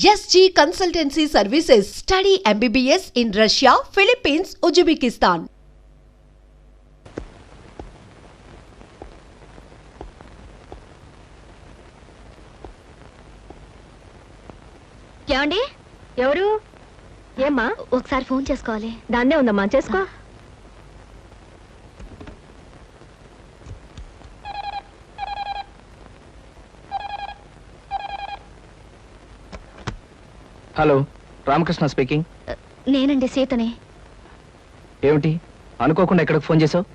SG Consultancy Services. Study MBBS in Russia, Philippines, Uzbekistan. ఏమండి ఎవరు ఏమ్మా ఒకసారి ఫోన్ చేసుకోవాలి దాన్నే ఉందమ్మా చేసుకో హలో రామకృష్ణ స్పీకింగ్. నేనండి సీతని. ఏమిటి? అనుకోకుండా ఎక్కడికి ఫోన్ చేసావు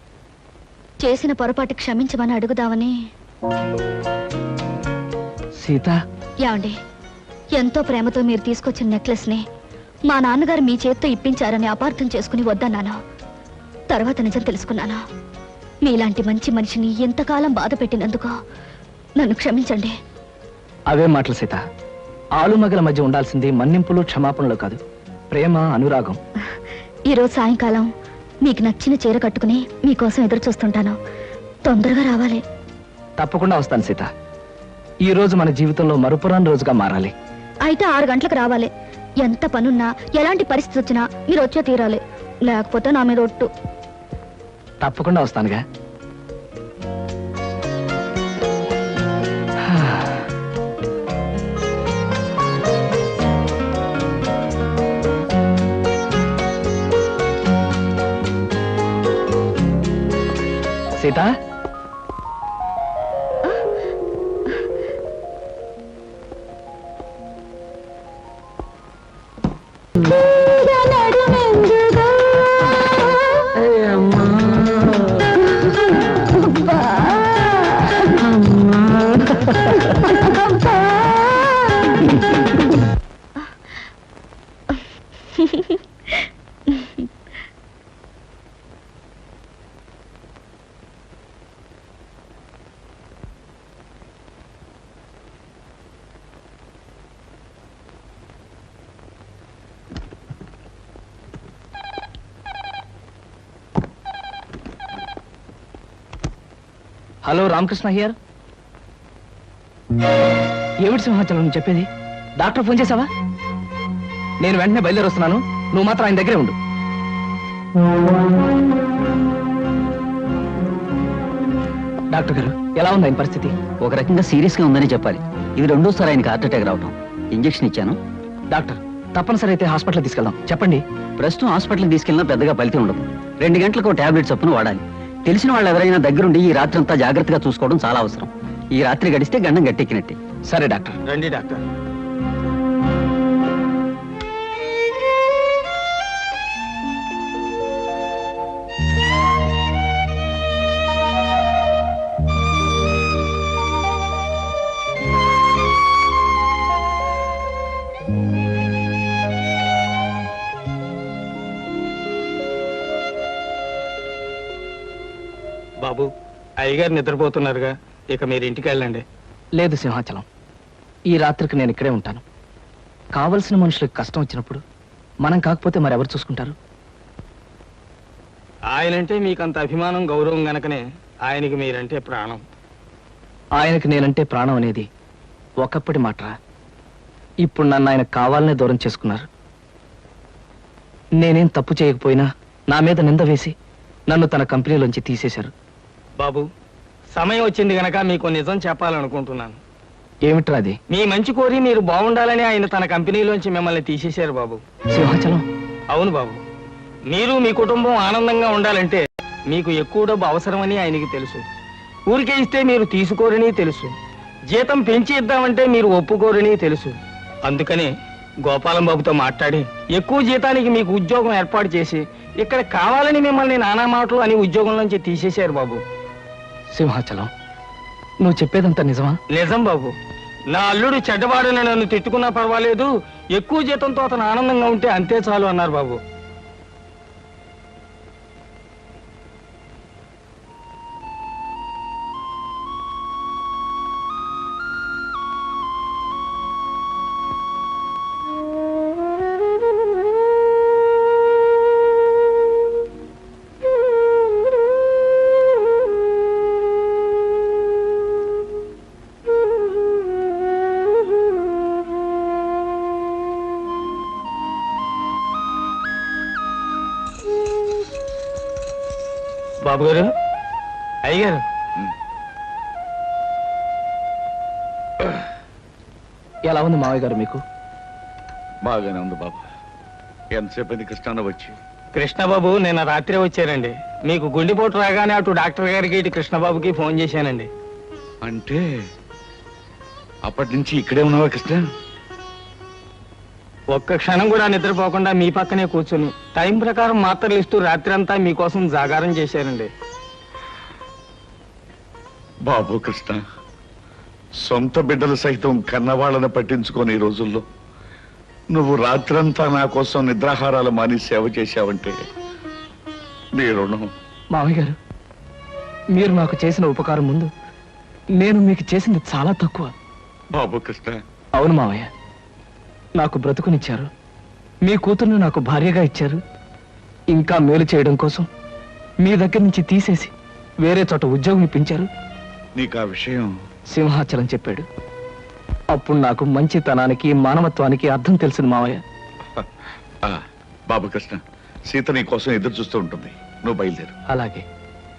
చేసిన పొరపాటు క్షమించమని అడుగుదామని. సీత. యాండి ఎంతో ప్రేమతో మీరు తీసుకొచ్చిన నెక్లెస్ని మా నాన్నగారు మీ చేత్తో ఇప్పించారని అపార్థం చేసుకుని వద్దన్నాను. తర్వాత నిజం తెలుసుకున్నాను. మీలాంటి మంచి మనిషిని ఎంతకాలం బాధ పెట్టినందుకు నన్ను క్షమించండి. అవే మాటలు సీత. ఆలుమగల మధ్య ఉండాల్సింది మన్నింపులు క్షమాపణలు కాదు. ప్రేమ అనురాగం. ఈరోజు సాయంకాలం మీకు నచ్చిన చీర కట్టుకుని మీకోసం ఎదురు చూస్తుంటాను. తొందరగా రావాలి. తప్పకుండా వస్తాను సీత. ఈ రోజు మన జీవితంలో మరుపురాని రోజుగా మారాలి. అయితే ఆరు గంటలకు రావాలి. ఎంత పనున్నా ఎలాంటి పరిస్థితి వచ్చినా మీరు వచ్చే తీరాలి. లేకపోతే నా మీద ఒట్టు. తప్పకుండా వస్తానుగా. Sita hello Ramakrishna here. ఏమిటి సింహాచలం నువ్వు చెప్పేది? డాక్టర్ ఫోన్ చేసావా నేను వెంటనే బయలుదేరి వస్తున్నాను నువ్వు మాత్రం ఆయన దగ్గరే ఉండు. డాక్టర్ గారు ఎలా ఉంది ఆయన పరిస్థితి? ఒక రకంగా సీరియస్గా ఉందని చెప్పాలి. ఇది రెండోసారి ఆయనకి హార్ట్ అటాక్ రావటం. ఇంజెక్షన్ ఇచ్చాను. డాక్టర్ తప్పనిసరి అయితే హాస్పిటల్ తీసుకెళ్దాం. చెప్పండి. ప్రస్తుతం హాస్పిటల్కి తీసుకెళ్ళినా పెద్దగా ఫలితం ఉండదు. రెండు గంటలకు టాబ్లెట్ చొప్పున వాడాలి. తెలిసిన వాళ్ళు ఎవరైనా దగ్గరుండి ఈ రాత్రి అంతా జాగ్రత్తగా చూసుకోవడం చాలా అవసరం. ఈ రాత్రి గడిస్తే గండం గట్టెక్కినట్టే. సరే డాక్టర్. రండి డాక్టర్. అయ్యగారు నిద్రపోతున్నారుగా. ఇక మీరు ఇంటికి వెళ్ళండి. లేదు సింహాచలం. ఈ రాత్రికి నేను ఇక్కడే ఉంటాను. కావలసిన మనుషులకు కష్టం వచ్చినప్పుడు మనం కాకపోతే మరి ఎవరు చూసుకుంటారు? ఆయనంటే మీకు అంత అభిమానం గౌరవం గనకనే ఆయనకి మీరంటే ప్రాణం. ఆయనకి నేనంటే ప్రాణం అనేది ఒకప్పటి మాటరా? ఇప్పుడు నన్ను ఆయన కావాలనే దూరం చేసుకున్నారు. నేనేం తప్పు చేయకపోయినా నా మీద నింద వేసి నన్ను తన కంపెనీలోంచి తీసేశారు. బాబు సమయం వచ్చింది గనక మీకు నిజం చెప్పాలనుకుంటున్నాను. ఏమిట్రా అది? మీ మంచి కోరి మీరు బాగుండాలని ఆయన తన కంపెనీలోంచి మిమ్మల్ని తీసేశారు బాబు. సింహాచలం? అవును బాబు. మీరు మీ కుటుంబం ఆనందంగా ఉండాలంటే మీకు ఎక్కువ డబ్బు అవసరమని ఆయనకి తెలుసు. ఊరికే ఇస్తే మీరు తీసుకోరని తెలుసు. జీతం పెంచి ఇద్దామంటే మీరు ఒప్పుకోరని తెలుసు. అందుకనే గోపాలం బాబుతో మాట్లాడి ఎక్కువ జీతానికి మీకు ఉద్యోగం ఏర్పాటు చేసి ఇక్కడ కావాలని మిమ్మల్ని నానా మాటలు అని ఉద్యోగం నుంచి తీసేశారు బాబు. సింహాచలం. నువ్వు చెప్పేదంతా నిజమా? నిజం బాబు. నా అల్లుడు చెడ్డవాడని నన్ను తిట్టుకున్నా పర్వాలేదు ఎక్కువ జీతంతో అతను ఆనందంగా ఉంటే అంతే చాలు అన్నారు బాబు. బాబు గారు అయ్యగారు. ఎలా ఉంది మావయ్య గారు మీకు? బాగానే ఉంది బాబు. ఎంతసేపు కృష్ణాన్న వచ్చి? కృష్ణబాబు నిన్న రాత్రి వచ్చారండి. మీకు గుండెపోటు రాగానే అటు డాక్టర్ గారికి ఇటు కృష్ణబాబుకి ఫోన్ చేశానండి. అంటే అప్పటి నుంచి ఇక్కడే ఉన్నావా కృష్ణ? ఒక్క క్షణం కూడా నిద్రపోకుండా మీ పక్కనే కూర్చుని టైం ప్రకారం మాత్రలు ఇస్తూ రాత్రి అంతా మీకోసం జాగారం చేశారండి. బాబు కృష్ణ సొంత బిడ్డలు సైతం కన్నవాళ్ళని పట్టించుకొని ఈ రోజుల్లో నువ్వు రాత్రంతా నా కోసం నిద్రాహారాలు మాని సేవ చేశావంటే నీ రుణం. మావయ్య గారు మీరు నాకు చేసిన ఉపకారం ముందు నేను మీకు చేసింది చాలా తక్కువ. బాబు కృష్ణ. అవును మావయ్య. నాకు బ్రతుకునిచ్చారు. మీ కూతుర్ని నాకు భార్యగా ఇచ్చారు. ఇంకా మేలు చేయడం కోసం మీ దగ్గర నుంచి తీసేసి వేరే చోట ఉద్యోగం ఇప్పించారు. నీకు ఆ విషయం? సింహాచలం చెప్పాడు. అప్పుడు నాకు మంచితనానికి మానవత్వానికి అర్థం తెలిసింది మావయ్య. ఆ, బాబు కృష్ణ సీత నీ కోసం ఎదురు చూస్తూ ఉంటుంది. నువ్వు బయలుదేరు. అలాగే.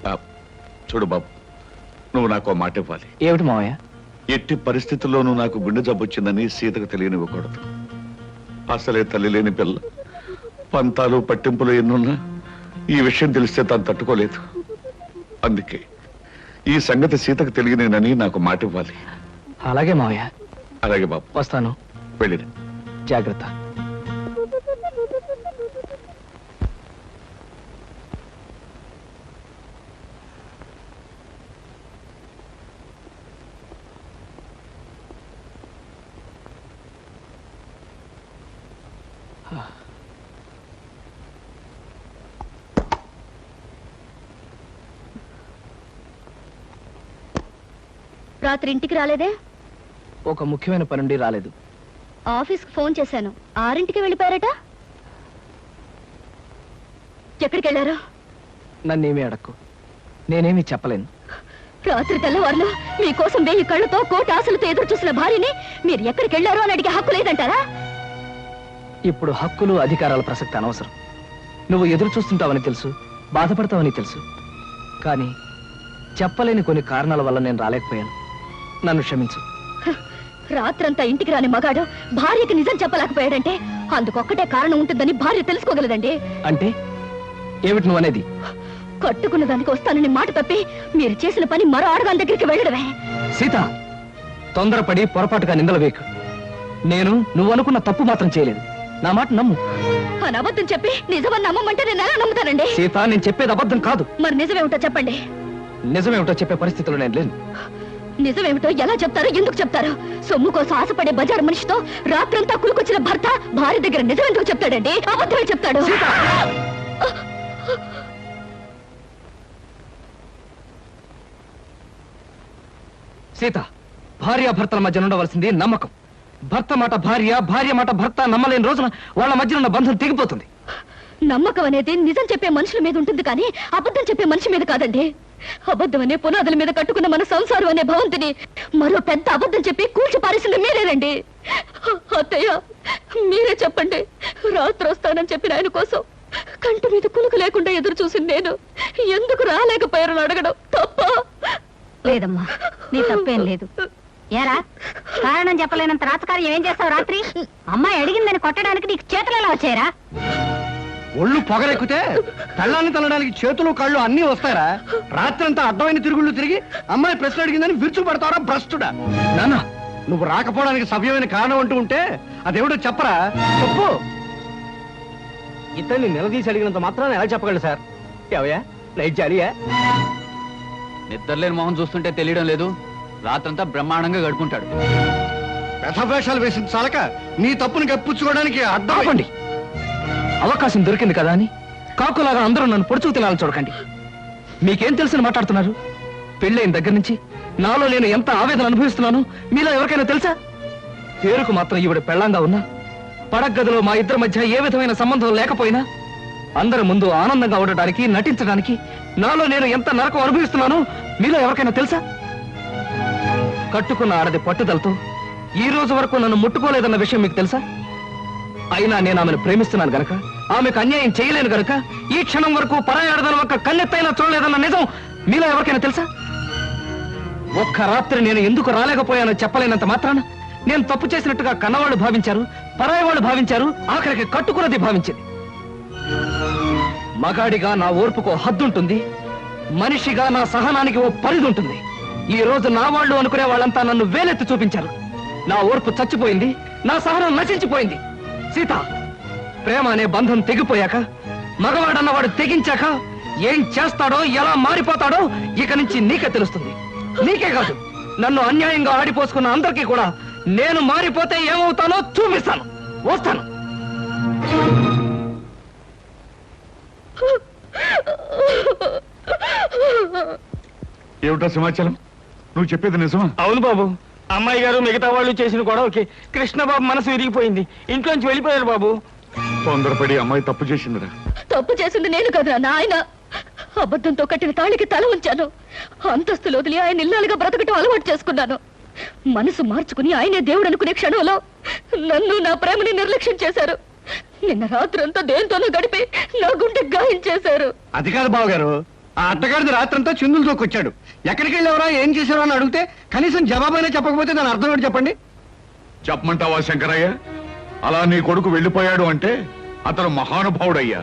ఆ, చూడు బాబు నువ్వు నాకు మాట ఇవ్వాలి. ఏమిటి మావయ్య? ఎట్టి పరిస్థితుల్లోనూ నాకు గుండె జబ్బు వచ్చిందని సీతకు తెలియనివ్వకూడదు. అసలే తల్లి లేని పిల్ల. పంతాలు పట్టింపులు ఎన్నున్నా ఈ విషయం తెలిస్తే తాను తట్టుకోలేదు. అందుకే ఈ సంగతి సీతకు తెలియనేనని నాకు మాట ఇవ్వాలి అలాగే మావయ్య. అలాగే బాబు. వస్తాను. వెళ్ళిరా. జాగ్రత్త. రాత్రి ఇంటికి రాలేదే? ఒక ముఖ్యమైన పని నుండి రాలేదు. ఆఫీస్కి ఫోన్ చేశాను. ఆరింటికి వెళ్ళిపోయారట? ఎక్కడికి వెళ్ళారు నన్నేమీ అడక్కు. నేనేమీ చెప్పలేను. రాత్రి తెల్లవారులు మీకోసం వెయ్యి కళ్ళతో కోటి ఆశలతో ఎదురు చూసిన భార్యని మీరు ఎక్కడికి వెళ్ళారు అని అడిగే హక్కు లేదంటారా? ఇప్పుడు హక్కులు అధికారాల ప్రసక్తి అనవసరం. నువ్వు ఎదురు చూస్తుంటావని తెలుసు బాధపడతావని తెలుసు. కానీ చెప్పలేని కొన్ని కారణాల వల్ల నేను రాలేకపోయాను. నన్ను క్షమించు. రాత్రంతా ఇంటికి రాని మగాడు భార్యకి నిజం చెప్పలేకపోయాడంటే అందుకొక్కటే కారణం ఉంటుందని భార్య తెలుసుకోగలదండి. అంటే? ఏమిటి నువ్వు అనేది? కట్టుకున్న దానికి వస్తానని మాట తప్పి మీరు చేసిన పని మరో ఆడదాని దగ్గరికి వెళ్ళడమే. సీత తొందరపడి పొరపాటుగా నిందలు వేకు నేను నువ్వు అనుకున్న తప్పు మాత్రం చేయలేదు. నా మాట నమ్ము. అని అబద్ధం చెప్పి నిజమని నమ్మమంటే నేను ఎలా నమ్ముతానండి? సీత నేను చెప్పేది అబద్ధం కాదు. మరి నిజమేమిటో చెప్పండి. నిజమేమిటో చెప్పే పరిస్థితిలో నేను లేను. నిజమేమిటో ఎలా చెప్తారో ఎందుకు చెప్తారు? సొమ్ము కోసం ఆశపడే బజారు మనిషితో రాత్రంతా కులుకొచ్చిన భర్త భార్య దగ్గర నిజం ఎందుకు చెప్తాడండి? అబద్ధమే చెప్తాడు. సీత! భార్య భర్తల మధ్య ఉండవలసింది నమ్మకం. భర్త మాట భార్య భార్య మాట భర్త నమ్మలేని రోజున వాళ్ళ మధ్య ఉన్న బంధం తెగిపోతుంది. నమ్మకం అనేది నిజం చెప్పే మనుషుల మీద ఉంటుంది కానీ అబద్ధం చెప్పే మనిషి మీద కాదండి. అబద్ధం అనే పునాదుల మీద కట్టుకున్న మన సంసారం అనే భవంతిని మరో పెద్ద అబద్ధం చెప్పి కూల్చి పారేసింది మీరేనండి. అత్తయ్య మీరే చెప్పండి. రాత్రి వస్తానని చెప్పిన ఆయన కోసం కంటి మీద కులుకు లేకుండా ఎదురు చూసింది నేను ఎందుకు రాలేకపోయారని అడగడం తప్ప. లేదమ్మా నీ తప్పేం లేదు. ఏరా కారణం చెప్పలేనంత రాతకార్యం ఏం చేస్తావు రాత్రి? అమ్మాయి అడిగిందని కొట్టడానికి నీకు చేతులు ఎలా వచ్చాయరా? ఒళ్ళు పొగరెక్కితే పెళ్ళాన్ని తల్లడానికి చేతులు కళ్ళు అన్నీ వస్తాయరా. రాత్రంతా అడ్డమైన తిరుగుళ్ళు తిరిగి అమ్మాయి ప్రశ్న అడిగిందని విరుచు పడతారా భ్రష్టుడా. నాన్న నువ్వు రాకపోవడానికి సవ్యమైన కారణం అంటూ ఉంటే అదేమిటో చెప్పరా? చెప్పు. ఇతన్ని నిలదీసి అడిగినంత మాత్రాన్ని ఎలా చెప్పగలరు సార్? ఎవయా నైట్ జాలియా? నిద్రలేని మొహం చూస్తుంటే తెలియడం లేదు. రాత్రంతా బ్రహ్మాండంగా గడుపుంటాడు వ్యధవేషాలు వేసిన చాలక నీ తప్పును కప్పించుకోవడానికి అడ్డం ఆపండి. అవకాశం దొరికింది కదా అని కాకులాగా అందరూ నన్ను పొడుచుకు తినాలని చూడకండి. మీకేం తెలిసిన మాట్లాడుతున్నారు? పెళ్ళైన దగ్గర నుంచి నాలో నేను ఎంత ఆవేదన అనుభవిస్తున్నాను మీలో ఎవరికైనా తెలుసా? పేరుకు మాత్రం ఈవిడ పెళ్ళంగా ఉన్నా పడగదిలో మా ఇద్దరి మధ్య ఏ విధమైన సంబంధం లేకపోయినా అందరి ముందు ఆనందంగా ఉండడానికి నటించడానికి నాలో నేను ఎంత నరకం అనుభవిస్తున్నానో మీలో ఎవరికైనా తెలుసా? కట్టుకున్న ఆడది పట్టుదలతో ఈ రోజు వరకు నన్ను ముట్టుకోలేదన్న విషయం మీకు తెలుసా? అయినా నేను ఆమెను ప్రేమిస్తున్నాను గనక ఆమెకు అన్యాయం చేయలేను గనుక ఈ క్షణం వరకు పరాయాడదని ఒక కన్నెత్తైనా చూడలేదన్న నిజం మీలో ఎవరికైనా తెలుసా? ఒక్క రాత్రి నేను ఎందుకు రాలేకపోయానో చెప్పలేనంత మాత్రాన నేను తప్పు చేసినట్టుగా కన్నవాళ్ళు భావించారు పరాయి వాళ్ళు భావించారు ఆఖరికి కట్టుకున్నది భావించింది. మగాడిగా నా ఓర్పుకు హద్దుంటుంది మనిషిగా నా సహనానికి ఓ పరిధి ఉంటుంది ఈ రోజు నా వాళ్ళు అనుకునే వాళ్ళంతా నన్ను వేలెత్తి చూపించారు. నా ఓర్పు చచ్చిపోయింది నా సహనం నశించిపోయింది. సీత. ప్రేమ అనే బంధం తెగిపోయాక మగవాడన్నవాడు తెగించాక ఏం చేస్తాడో ఎలా మారిపోతాడో ఇక నుంచి నీకే తెలుస్తుంది. నీకే కాదు నన్ను అన్యాయంగా ఆడిపోసుకున్న అందరికీ కూడా నేను మారిపోతే ఏమవుతానో చూపిస్తాను. వస్తాను. ఏమిటా సమాచారం నువ్వు చెప్పేది నిజమా? అవును బాబు. అమ్మాయి గారు మిగతా వాళ్ళు చేసిన గొడవకి కృష్ణబాబు మనసు విరిగిపోయింది. ఇంట్లోంచి వెళ్ళిపోయారు బాబు. తొందరపడి అమ్మాయి తప్పు చేసిందిరా. తప్పు చేసింది నేను కదా నాయన. అబద్ధంతో కట్టిన తాళికి తల ఉంచాను. అంతస్తులు వదిలి ఆయన ఇల్లాలుగా బ్రతకటం అలవాటు చేసుకున్నాను. మనసు మార్చుకుని ఆయనే దేవుడు అనుకునే క్షణంలో నన్ను నా ప్రేమని నిర్లక్ష్యం చేశారు. నిన్న రాత్రంతా దేంతోనూ గడిపి నా గుండె గాయం చేశారు. అది కాదు బావగారు. ఆ అత్తగారిది రాత్రంతా చిందులు తోకొచ్చాడు. ఎక్కడికి వెళ్ళేవరా? ఏం చేశారో అని అడిగితే కనీసం జవాబైనా చెప్పకపోతే దాని అర్థం ఏంటి చెప్పండి? చెప్పమంటావా శంకరయ్య? అలా నీ కొడుకు వెళ్ళిపోయాడు అంటే అతను మహానుభావుడయ్యా.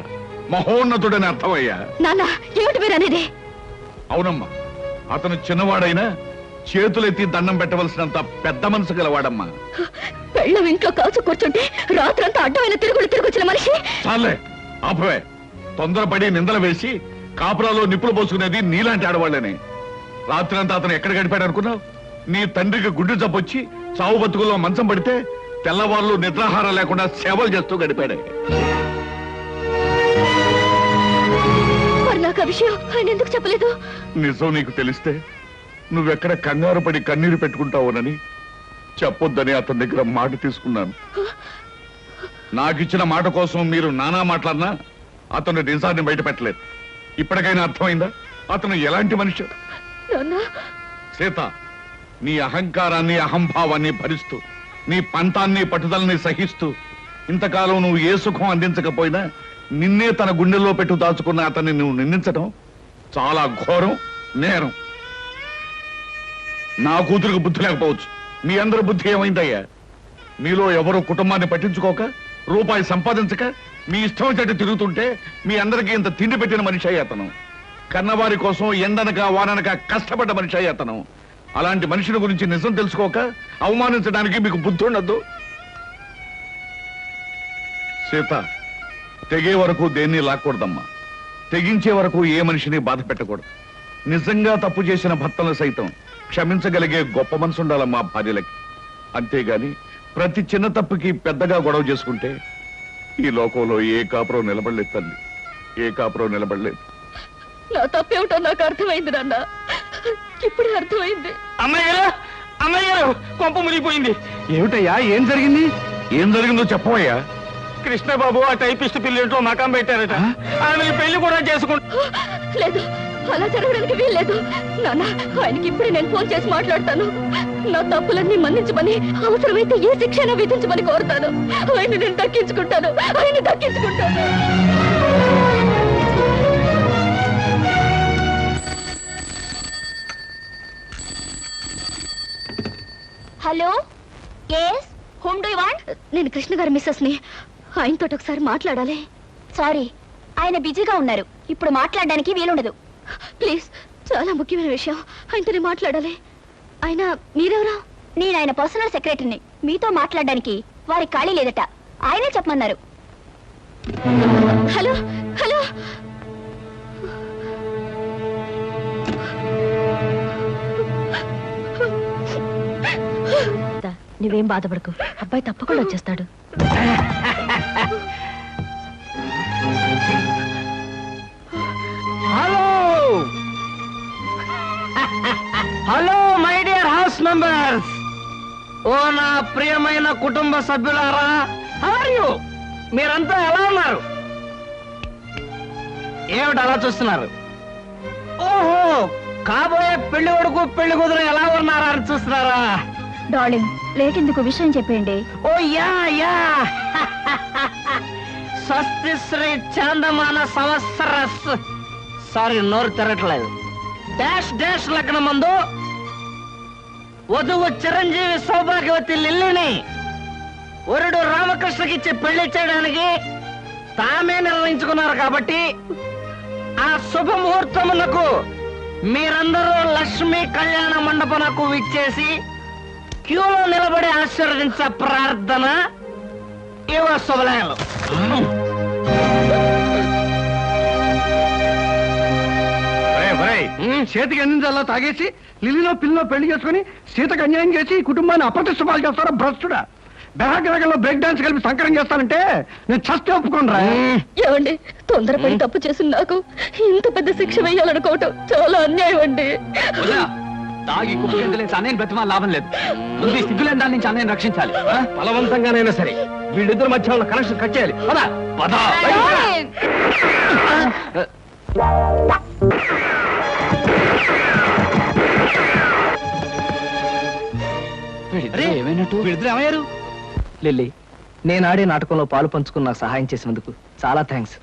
మహోన్నతుడని అర్థమయ్యా. నాన్న ఏమిటి మీరు అనేది అవునమ్మా అతను చిన్నవాడైనా చేతులెత్తి దండం పెట్టవలసినంత పెద్ద మనసు గలవాడమ్మా. పెళ్ళం ఇంట్లో కాచు కూర్చుంటే రాత్రంతా అడ్డమైన తిరుగులు తిరుగుచ్చిన మనిషి? చాలే ఆపవే. తొందరపడి నిందలు వేసి కాపురాలో నిప్పులు పోసుకునేది నీలాంటి ఆడవాళ్ళని. రాత్రంతా అతను ఎక్కడ గడిపాడు అనుకున్నావు? నీ తండ్రికి గుడ్డు జబ్బొచ్చి చావు బతుకుల్లో మంచం పడితే తెల్లవాళ్ళు నిద్రాహారం లేకుండా సేవలు చేస్తూ గడిపాడే. మరి నాకు ఆ విషయం ఆయన ఎందుకు చెప్పలేదు? నిజం నీకు తెలిస్తే నువ్వెక్కడ కంగారు పడి కన్నీరు పెట్టుకుంటావునని చెప్పొద్దని అతని దగ్గర మాట తీసుకున్నాను. నాకిచ్చిన మాట కోసం మీరు నానా మాట్లాడినా అతను నిజాన్ని బయట పెట్టలేదు ఇప్పటికైనా అర్థమైందా? అతను ఎలాంటి మనిషి? సీత నీ అహంకారాన్ని అహంభావాన్ని భరిస్తూ నీ పంతాన్ని పట్టుదలని సహిస్తూ ఇంతకాలం నువ్వు ఏ సుఖం అందించకపోయినా నిన్నే తన గుండెల్లో పెట్టు దాచుకున్న అతన్ని నువ్వు నిందించడం చాలా ఘోరం నేరం. నా కూతురికి బుద్ధి లేకపోవచ్చు. మీ అందరి బుద్ధి ఏమైందయ్యా? మీలో ఎవరు కుటుంబాన్ని పట్టించుకోక రూపాయి సంపాదించక మీ ఇష్టం చెట్టు తిరుగుతుంటే మీ అందరికీ ఇంత తిండి పెట్టిన మనిషి అయ్యేతను కన్నవారి కోసం ఎండనక వాననక కష్టపడ్డ మనిషి అయ్యి అలాంటి మనిషిని గురించి నిజం తెలుసుకోక అవమానించడానికి మీకు బుద్ధి ఉండద్దు. సీత తెగే వరకు దేన్ని లాక్కూడదమ్మా? తెగించే వరకు ఏ మనిషిని బాధ పెట్టకూడదు. నిజంగా తప్పు చేసిన భర్తలు సైతం క్షమించగలిగే గొప్ప మనసు ఉండాలమ్మా భార్యలకి. అంతేగాని ప్రతి చిన్న తప్పుకి పెద్దగా గొడవ చేసుకుంటే ఈ లోకంలో ఏ కాపురం నిలబడలేదు తల్లి. ఏ కాపురం నిలబడలేదు. నా తప్పేమిటో నాకు అర్థమైంది నాన్న. ఇప్పుడే అర్థమైంది. అమ్మాయి గారు అమ్మాయి గారు కొంప మునిగిపోయింది. ఏమిటయ్యా ఏం జరిగింది? ఏం జరిగిందో చెప్పవయ్యా. కృష్ణబాబు ఆ టైపిస్ట్ పిల్లింట్లో మకాం పెట్టారట. ఆమె పెళ్ళి కూడా చేసుకుంటా లేదు అలా జరగడానికి వీల్లేదు. నాన్న ఆయనకి ఇప్పుడే నేను ఫోన్ చేసి మాట్లాడతాను. నా తప్పులన్నీ మన్నించమని అవసరమైతే ఏ శిక్షణ విధించమని కోరుతాను. ఆయన నేను దక్కించుకుంటాను. ఆయన దక్కించుకుంటాను. Hello? Yes home do want నేను కృష్ణ గారి మిస్సెస్ని ఆయనతో ఒకసారి మాట్లాడాలి. సారీ ఆయన బిజీగా ఉన్నారు. ఇప్పుడు మాట్లాడడానికి వీలుండదు. ప్లీజ్ చాలా ముఖ్యమైన విషయం. ఆయనతో మాట్లాడాలి. ఆయన మీరెవరా? నేను ఆయన పర్సనల్ సెక్రటరీని. మీతో మాట్లాడడానికి వారి ఖాళీ లేదట. ఆయనే చెప్పమన్నారు. Hello hello. నువ్వేం బాధపడకు. అబ్బాయి తప్పకుండా వచ్చేస్తాడు. మెంబర్స్! ఓ నా ప్రియమైన కుటుంబ సభ్యులారా ఆర్ యు మీరంతా ఎలా ఉన్నారు? ఏమిటి అలా చూస్తున్నారు? ఓహో కాబోయే పెళ్ళి కొడుకు పెళ్ళి కూతురు ఎలా ఉన్నారా అని చూస్తున్నారా? డార్లింగ్ లేట్ ఎందుకు విషయం చెప్పండి ఓ యా యా! స్వస్తి స్వస్తిశ్రీ చాందమాన సంవత్సర సారీ నోరు తిరగట్లేదు డాష్ డాష్ లగ్నం మందు! వధువు చిరంజీవి సౌభాగ్యవతి లిల్లిని వరుడు రామకృష్ణకిచ్చి పెళ్ళి చేయడానికి తామే నిర్ణయించుకున్నారు కాబట్టి ఆ శుభముహూర్తమునకు మీరందరూ లక్ష్మీ కళ్యాణ మండపనకు విచ్చేసి క్యూలో నిలబడి ఆశీర్వదించ ప్రార్థన. ఇవ శుభలయాలు చేతికి అందించాలా తాగేసి లిల్లిలో పిల్లలో పెళ్ళి చేసుకుని సీతకు అన్యాయం చేసి ఈ కుటుంబాన్ని అప్రతిష్ట పాలు చేస్తారా భ్రష్టుడా? బెహగ్రగంలో బ్రేక్ డాన్స్ కలిపి సంకరం చేస్తానంటే నేను చస్తే ఒప్పుకోనరా ఏమండి తొందరపడి తప్పు చేసిన నాకు ఇంత పెద్ద శిక్ష వేయాలనుకోవటం చాలా అన్యాయం అండి. తాగి కుప్ప కిందలేసి అన్నయ్యని బ్రతిమా లాభం లేదు. ముందు సిగ్గులేని దాని నుంచి అన్నయ్యని రక్షించాలి? బలవంతంగానైనా సరే వీళ్ళిద్దరు మధ్య ఉన్న కనెక్షన్ కట్ చేయాలి. పద పద. ఏమైనట్టు? వీళ్ళిద్దరు ఏమయ్యారు? లిల్లీ నేను ఆడే నాటకంలో పాలు పంచుకుని నాకు సహాయం చేసినందుకు చాలా థ్యాంక్స్.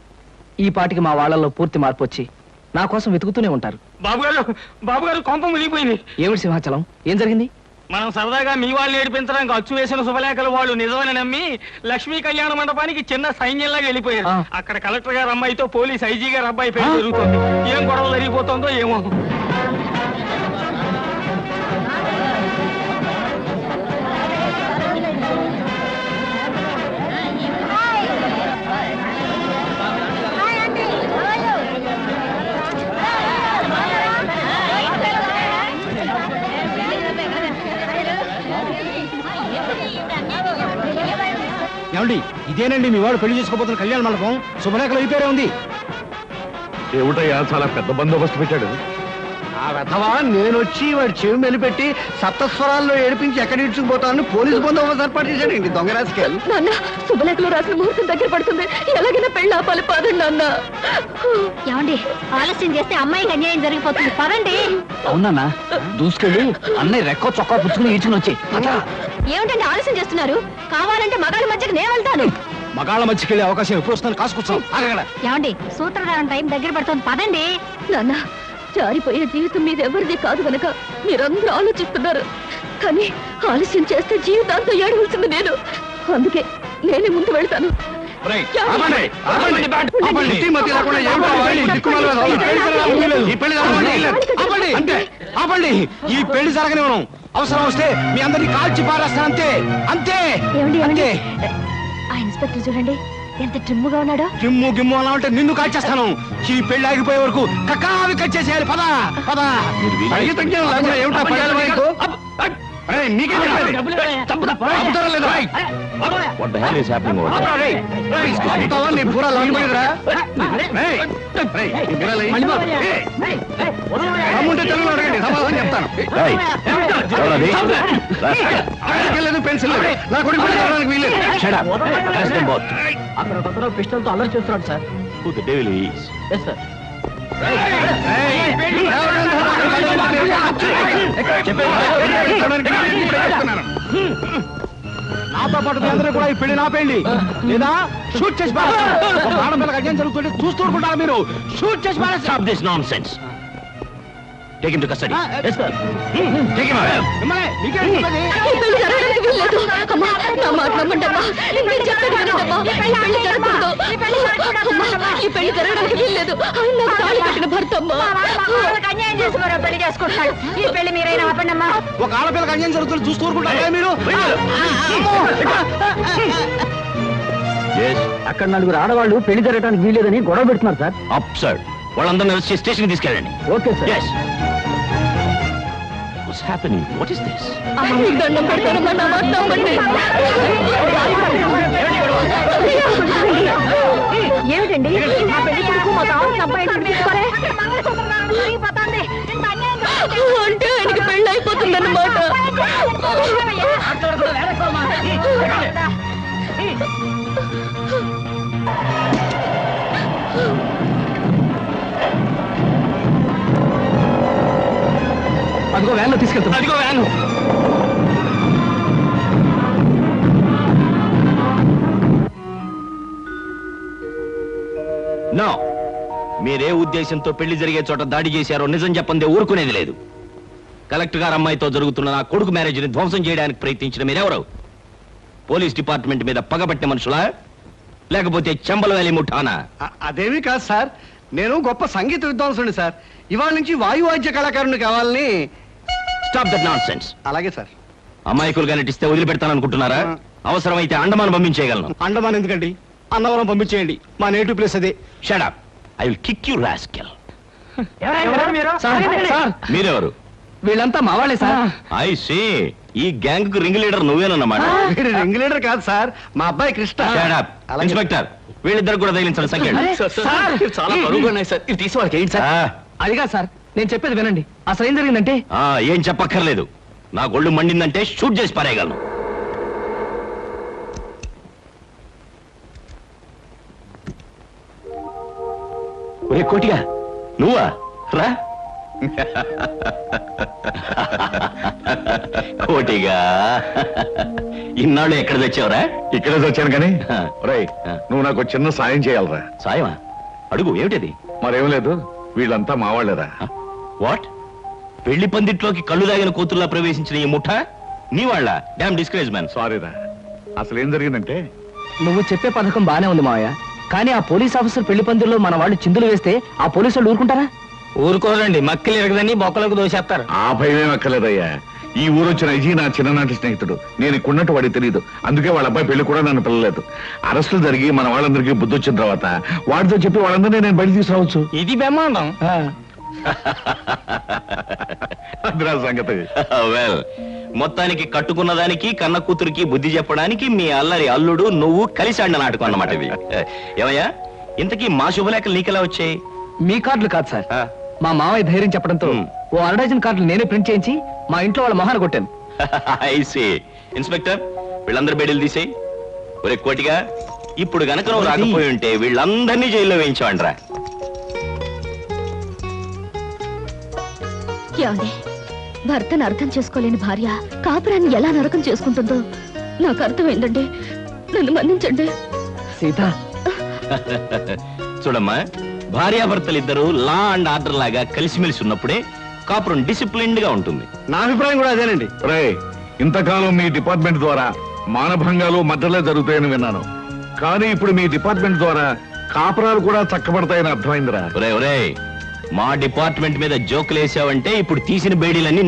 ఈ పాటికి మా వాళ్ళలో పూర్తి మార్పు వచ్చి నా కోసం వెతుకుతూనే ఉంటారు. బాబు గారు బాబు గారు కొంప మునిగిపోయింది. ఏమిటి సింహాచలం? ఏం జరిగింది? మనం సరదాగా మీ వాళ్ళు ఏడిపించడానికి అచ్చు వేసిన శుభలేఖలు వాళ్ళు నిజమని నమ్మి లక్ష్మీ కళ్యాణ మండపానికి చిన్న సైన్యంలాగా వెళ్ళిపోయారు. అక్కడ కలెక్టర్ గారు అమ్మాయితో పోలీస్ ఐజీ గారు అబ్బాయి పేరు జరుగుతుంది. ఏం గొడవ జరిగిపోతుందో ఏమో. ఏమండి? ఇదేనండి మీ వాడు పెళ్ళి చేసుకోబోతున్న కళ్యాణ మండపం? శుభలేఖలు అయిపోయారే ఉంది. ఏమిటయ్యా చాలా పెద్ద బందోబస్తు పెట్టాడు. ఆ వెధవా నేను వచ్చి వాడి చెవి మెలిపెట్టి సప్తస్వరాల్లో ఏడిపించి ఎక్కడ ఇడ్చుకుపోతానని పోలీసు బందోబస్తు ఏర్పాటు చేశాడండి దొంగ రాజకీయాలు నాన్న శుభలేఖలో రాసిన ముహూర్తం దగ్గర పడుతుంది. ఎలాగైనా పెళ్ళి ఆపాలి పదండి నాన్న. ఏమండి ఆలస్యం చేస్తే అమ్మాయికి అన్యాయం జరిగిపోతుంది. పదండి. అవునన్నా దూసుకెళ్ళి అన్నయ్య రెక్కో చొక్కా పుచ్చుకుని ఈడ్చుకుని వచ్చి ఏమిటండి ఆలస్యం చేస్తున్నారు? కావాలంటే మగాళ్ళ మధ్యకి నేను వెళ్తాను. మగాళ్ళ మధ్యకెళ్ళే అవకాశం ఎప్పుడు వస్తుంది కాసుకొచ్చాం ఏమండి సూత్రధారణ టైం దగ్గర పడుతుంది. పదండి. నాన్న జారిపోయే జీవితం మీద ఎవరిది కాదు గనక మీరందరూ ఆలోచిస్తున్నారు. కానీ ఆలస్యం చేస్తే జీవితాంతం ఏడవలసింది నేను. అందుకే నేనే ముందు వెళ్తాను. వాళ్ళు వాళ్ళు ఈ పెళ్ళి జరగనివ్వను. అవసరం వస్తే మీ అందరినీ కాల్చి పారేస్తాను అంతే. అంతే. ఏమండి ఏమండి? అంతే. ఆ ఇన్స్పెక్టర్ చూడండి ఎంత ట్రిమ్ముగా ఉన్నాడో. గిమ్ము గిమ్ము అలా ఉంటే నిన్ను కాల్చేస్తాను. ఈ పెళ్ళి ఆగిపోయే వరకు కక్కావి కచ్చేసేయాలి పద పద. లేకుండా ఏమిటా లేదు నా కొడుకు పెళ్ళి జరగడానికి వీల్లేదు అక్కడ ఒకతను పిస్టల్తో అల్లరి చేస్తున్నాడు సార్ ఎస్ సార్ నాతో పాటు అందరూ కూడా ఈ పెళ్ళి నా పెళ్ళి లేదా షూట్ చేసి. ఒక ఆడపిల్లకి అన్యాయం జరుగుతుంటే చూస్తూ ఊరుకుంటారా మీరు. షూట్ చేసి పారేస్తాను. This nonsense take in to custody మిమ్మల్ని మీకేం చెప్పేది? ఈ పెళ్ళి జరగడానికి వీల్లేదు అమ్మా నా మాట నమ్మండి అమ్మా నేను చెప్పేది వినండి అమ్మా ఈ పెళ్ళి జరగకూడదు. అమ్మా ఈ పెళ్ళి జరగడానికి వీల్లేదు ఆయన నాకు తాళి కట్టిన భర్త అమ్మా అన్యాయం చేసి మరో పెళ్ళి చేసుకుంటాడు ఈ పెళ్ళి మీరైనా ఆపండి అమ్మా ఒక ఆడపిల్లకి అన్యాయం చూస్తూ ఊరుకుంటారా మీరు? అక్కడ నలుగురు ఆడవాళ్ళు పెళ్ళి జరగడానికి వీలేదని గొడవ పెడుతున్నారు సార్. అప్ సార్ వాళ్ళందరినీ వచ్చి స్టేషన్ తీసుకెళ్ళండి. Okay sir yes what's happening what is this అమ్మా మీకు దండం పెడతానమ్మా నా మాట నమ్మండి ఏమిటండి మా పెళ్ళి కొడుకు మా కావాల్సిన అబ్బాయి తీసుకోలే అంటే ఆయనకి పెళ్ళి అయిపోతుందన్నమాట. అదిగో వ్యాన్లో తీసుకెళ్తాం. అదిగో వ్యాను. నో. మీరే ఉద్దేశంతో పెళ్ళి జరిగే చోట దాడి చేశారో నిజం చెప్పందే ఊరుకునేది లేదు. కలెక్టర్ గారు అమ్మాయితో జరుగుతున్న నా కొడుకు మ్యారేజ్ని ధ్వంసం చేయడానికి ప్రయత్నించిన మీరెవరు? పోలీస్ డిపార్ట్మెంట్ మీద పగబట్టిన మనుషులా? లేకపోతే చెంబల వేలి ముఠానా? అ- అదేమీ కాదు సార్. నేను గొప్ప సంగీత విద్వాంసుని సార్. ఇవాళ నుంచి వాయువాద్య కళాకారుని కావాలని స్టాప్ దట్ నాన్ సెన్స్ అలాగే సార్. అమాయకులుగా నటిస్తే వదిలిపెడతాననుకుంటున్నారా? అవసరమైతే అండమాన్ పంపించేయగలను. అండమాన్ ఎందుకండి? అన్నవరం పంపించేయండి. మా నేటివ్ ప్లేస్ అదే. Shut up I will kick you rascal sir sir. మీరెవరు? వీళ్ళంతా మా వాళ్ళే సార్. ఐ సీ ఈ గ్యాంగ్కు రింగ్ లీడర్ నువ్వేనన్నమాట. రింగ్ లీడర్ కాదు సార్. మా అబ్బాయి కృష్ణ. ఇన్స్పెక్టర్ వీళ్ళిద్దరు కూడా తగిలించండి సంఖ్య సార్ చాలా బరువుగా ఉన్నాయి సార్. ఇది తీసి వాళ్ళకి ఏంటి అదిగా సార్. నేను చెప్పేది వినండి. అసలు ఏం జరిగిందంటే? ఏం చెప్పక్కర్లేదు. నా గొళ్ళు మండిందంటే షూట్ చేసి పారేయగలను. ఒరే కోటిగా నువ్వా? రా. కోటిగా. ఇన్నాళ్ళు ఎక్కడ తెచ్చావురా? ఇక్కడే వచ్చాను కానీ రేయ్ నువ్వు నాకు చిన్న సాయం చేయాలరా. సాయమా? అడుగు ఏమిటది? మరేం లేదు వీళ్ళంతా మావాళ్ళేరా వాట్? పెళ్ళి పందిట్లోకి కళ్ళు దాగిన కూతుర్లా ప్రవేశించిన ఈ ముఠ? నీ వాళ్ళ? డామ్ డిస్కరేజ్ మ్యాన్ సారీరా అసలు ఏం జరిగిందంటే? నువ్వు చెప్పే పథకం బానే ఉంది మావయ్య. కానీ ఆ పోలీస్ ఆఫీసర్ పెళ్ళి పందిరిలో మన వాళ్ళు చిందులు వేస్తే ఆ పోలీసు వాళ్ళు ఊరుకుంటారా? ఊరుకోరండి. మక్కలు ఎరగదని బొక్కలకు దోసేస్తారు ఆ భయమేం అక్కర్లేదయ్యా ఈ ఊరు వచ్చిన అజీ నా చిన్ననాటి స్నేహితుడు. నేను ఇక్కడున్నట్టు వాడికి తెలియదు అందుకే వాళ్ళ అబ్బాయి పెళ్ళి కూడా నన్ను పిల్లలేదు. అరెస్టులు జరిగి మన వాళ్ళందరికీ బుద్ధి వచ్చిన తర్వాత వాడితో చెప్పి వాళ్ళందరినీ నేను బయట తీసుకురావచ్చు. ఇది బ్రహ్మాండం. అదిరా సంగతి. వెల్ మొత్తానికి కట్టుకున్న దానికి కన్న కూతురికి బుద్ధి చెప్పడానికి మీ అల్లరి అల్లుడు నువ్వు కలిసి ఆడిన నాటకం అన్నమాట ఇది. ఏమయ్యా ఇంతకీ మా శుభలేఖలు నీకెలా వచ్చాయి? మీ కార్డులు కాదు సార్. ఆ, మా మావయ్య ధైర్యం చెప్పడంతో Hmm. ఓ అరడజన్ కార్డులు నేనే ప్రింట్ చేయించి మా ఇంట్లో వాళ్ళ మొహాన కొట్టాను. See. ఇన్స్పెక్టర్ వీళ్ళందరి బెడీలు తీసేయి. ఒరే కోటిగా ఇప్పుడు గనక నువ్వు రాకపోయి ఉంటే వీళ్ళందరినీ జైల్లో వేయించావండ్రా ఏమండి? భర్తను అర్థం చేసుకోలేని భార్య కాపురాన్ని ఎలా నరకం చేసుకుంటుందో నాకు అర్థమైందండి. నన్ను మన్నించండి. సీత. చూడమ్మా భార్యాభర్తలిద్దరూ లా అండ్ ఆర్డర్ లాగా కలిసిమెలిసి ఉన్నప్పుడే కాపురం డిసిప్లిన్డ్గా ఉంటుంది. నా అభిప్రాయం కూడా అదేనండి. రే ఇంతకాలం మీ డిపార్ట్మెంట్ ద్వారా మానభంగాలు మద్దలే జరుగుతాయని విన్నాను. కానీ ఇప్పుడు మీ డిపార్ట్మెంట్ ద్వారా కాపురాలు కూడా చక్కబడతాయని అర్థమైందిరా. ఒరే ఒరే మా డిపార్ట్మెంట్ మీద జోకులేసావంటే ఇప్పుడు తీసిన బేడీలన్నీ నీ